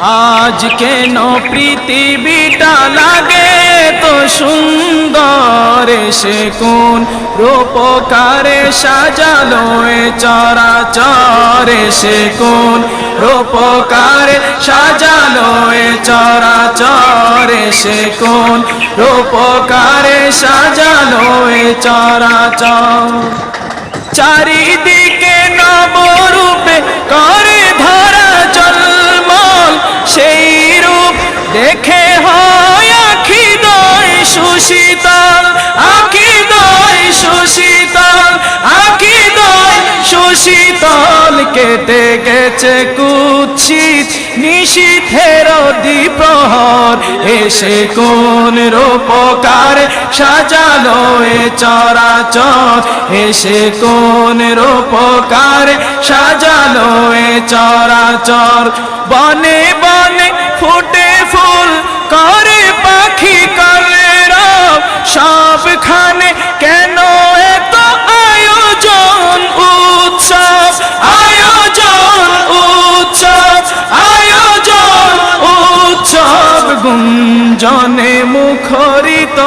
আজ কেন পৃথিবীটা লাগে তো সুন্দর? সে কোন রূপকারে সাজালো চরাচরে? সে কোন রূপকারে সাজালো চরাচরে? সে কোন রূপকারে সাজালো চরাচর? চারিদিকে দেখে হয় আখি দয় সুশীতল, আখি দয় সুশীতল, আখি দয় সুশীতল কেটে গেছে কুৎসিত নিশীথের দ্বিপ্রহর এসে কোন রূপকার সাজালো এ চরাচর, এসে কোন রূপকার সাজালো এ চরাচর। বনে বনে ফুটে ফুল করে পাখি করে রব। সবখানে কেন এত আয়োজন, উৎসব? আয়োজন উৎসব আয়োজন, উৎসব। গুঞ্জনে মুখরিত